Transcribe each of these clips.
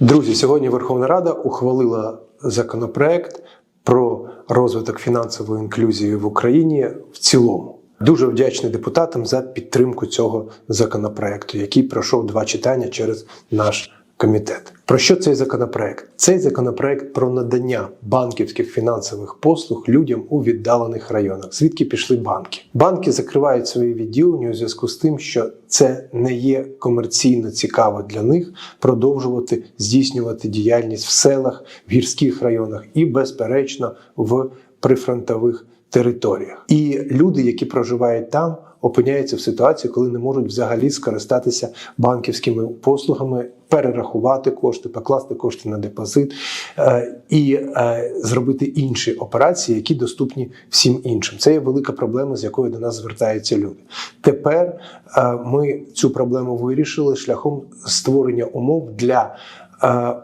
Друзі, сьогодні Верховна Рада ухвалила законопроект про розвиток фінансової інклюзії в Україні в цілому. Дуже вдячний депутатам за підтримку цього законопроекту, який пройшов два читання через наш комітет. Про що цей законопроект? Цей законопроект про надання банківських фінансових послуг людям у віддалених районах. Звідки пішли банки? Банки закривають свої відділення у зв'язку з тим, що це не є комерційно цікаво для них продовжувати здійснювати діяльність в селах, в гірських районах і, безперечно, в прифронтових територіях. І люди, які проживають там, опиняються в ситуації, коли не можуть взагалі скористатися банківськими послугами, перерахувати кошти, покласти кошти на депозит е, і е, зробити інші операції, які доступні всім іншим. Це є велика проблема, з якою до нас звертаються люди. Тепер е, ми цю проблему вирішили шляхом створення умов для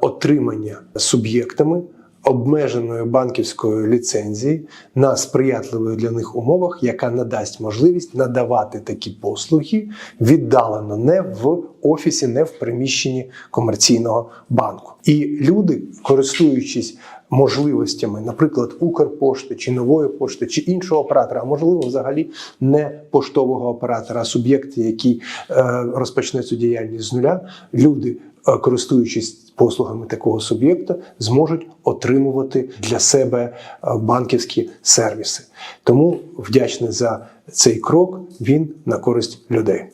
отримання суб'єктами обмеженої банківської ліцензії на сприятливих для них умовах, яка надасть можливість надавати такі послуги віддалено, не в офісі, не в приміщенні комерційного банку. І люди, користуючись можливостями, наприклад, Укрпошти чи нової пошти, чи іншого оператора, а можливо, взагалі не поштового оператора, а суб'єкти, який е, розпочне цю діяльність з нуля, люди, користуючись послугами такого суб'єкта, зможуть отримувати для себе е, банківські сервіси. Тому вдячний за цей крок. Він на користь людей.